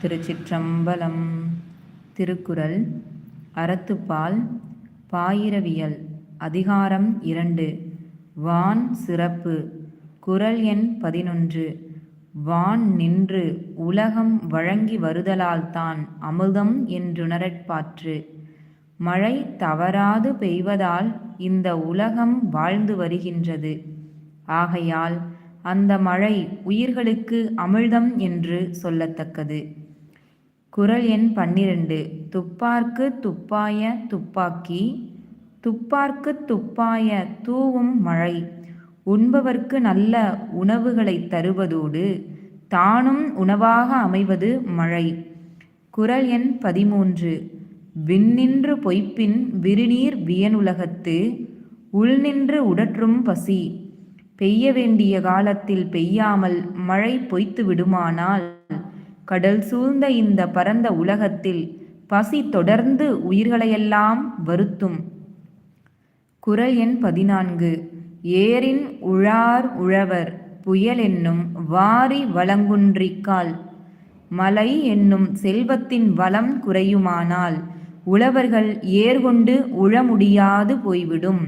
திருச்சிற்றம்பலம் திருக்குறள் அறத்துப்பால் பாயிரவியல் அதிகாரம் இரண்டு வான் சிறப்பு குறள் எண் பதினொன்று வான் நின்று உலகம் வழங்கி வருதலால்தான் அமுதம் என்றுணரற்பாற்று மழை தவறாது பெய்வதால் இந்த உலகம் வாழ்ந்து வருகின்றது. ஆகையால் அந்த மழை உயிர்களுக்கு அமிழ்தம் என்று சொல்லத்தக்கது. குறள் எண் பன்னிரண்டு. துப்பார்க்கு துப்பாய துப்பாக்கி துப்பார்க்கு துப்பாய தூவும் மழை உண்பவர்க்கு நல்ல உணவுகளை தருவதோடு தானும் உணவாக அமைவது மழை. குறள் எண் பதிமூன்று. விண்ணின்று பொய்ப்பின் விருநீர் வியனுலகத்து உள்நின்று உடற்றும் பசி பெய்ய வேண்டிய காலத்தில் பெய்யாமல் மழை பொய்த்து விடுமானால்? கடல் சூழ்ந்த இந்த பரந்த உலகத்தில் பசி தொடர்ந்து உயிர்களையெல்லாம் வருத்தும். குரல் எண் பதினான்கு. ஏரின் உழார் உழவர் புயல் என்னும் வாரி வளங்குன்றிக்கால் மலை என்னும் செல்வத்தின் வளம் குறையுமானால் உழவர்கள் ஏர்கொண்டு உழ முடியாது போய்விடும்.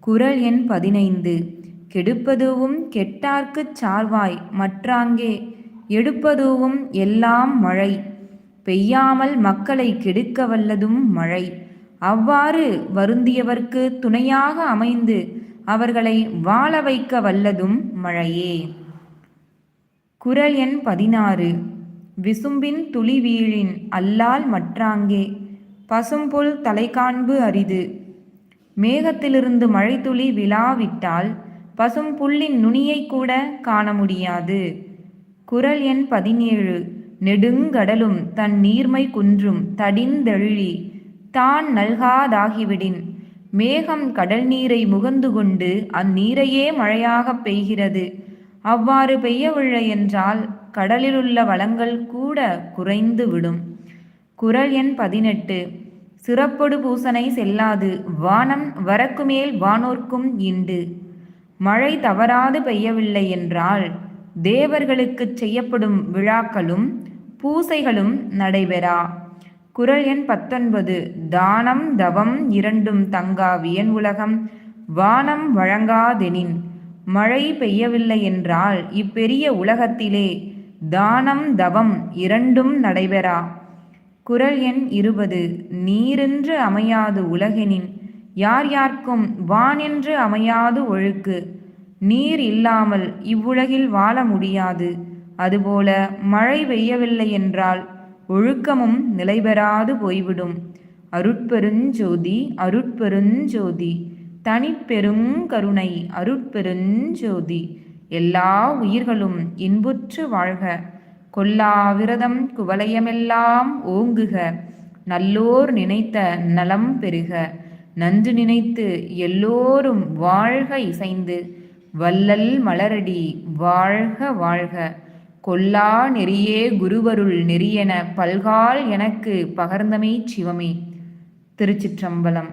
குரல் எண் பதினைந்து. கெடுப்பதுவும் கெட்டார்க்குச் சார்வாய் மற்றாங்கே எடுப்பதுவும் எல்லாம் மழை. பெய்யாமல் மக்களை கெடுக்க வல்லதும் மழை. அவ்வாறு வருந்தியவர்க்கு துணையாக அமைந்து அவர்களை வாழ வைக்க வல்லதும் மழையே. குரல் எண் பதினாறு. விசும்பின் துளி வீழின் அல்லால் மற்றாங்கே பசும்புல் தலைகாண்பு அரிது. மேகத்திலிருந்து மழைத்துளி விழாவிட்டால் பசும் புல்லின் நுனியை கூட காண முடியாது குரல் எண் பதினேழு. நெடுங்கடலும் தன் நீர்மை குன்றும் தடிந்தெழி தான் நல்காதாகிவிடின். மேகம் கடல் நீரை முகந்து கொண்டு அந்நீரையே மழையாக பெய்கிறது. அவ்வாறு பெய்யவில்லை என்றால் கடலிலுள்ள வளங்கள் கூட குறைந்து விடும் குரல் எண் பதினெட்டு. சிறப்பொடு பூசனை செல்லாது வானம் வரக்குமேல் வானோர்க்கும் இண்டு மழை தவறாது பெய்யவில்லை என்றால் தேவர்களுக்குச் செய்யப்படும் விழாக்களும் பூசைகளும் நடைபெறா. குரல் எண் பத்தொன்பது. தானம் தவம் இரண்டும் தங்கா வியன் உலகம். வானம் வழங்காதெனின் மழை பெய்யவில்லை என்றால் இப்பெரிய உலகத்திலே தானம் தவம் இரண்டும் நடைபெறா. குரல் எண் இருபது. நீரென்று அமையாது உலகெனின் யார் யார்க்கும் வானென்று அமையாது ஒழுக்கு. நீர் இல்லாமல் இவ்வுலகில் வாழ முடியாது. அதுபோல மழை பெய்யவில்லை என்றால் ஒழுக்கமும் நிலைபெறாது போய்விடும். அருட்பெருஞ்சோதி அருட்பெருஞ்சோதி தனிப்பெருங்கருணை அருட்பெருஞ்சோதி. எல்லா உயிர்களும் இன்புற்று வாழ்க. கொல்லாவிரதம் குவலயமெல்லாம் ஓங்குக. நல்லோர் நினைத்த நலம் பெறுக. நன்று நினைத்து எல்லோரும் வாழ்க இசைந்து வல்லல் மலரடி வாழ்க வாழ்க. கொல்லா நெறியே குருவருள் நெறியென பல்கால் எனக்கு பகர்ந்தமை சிவமே. திருச்சிற்றம்பலம்.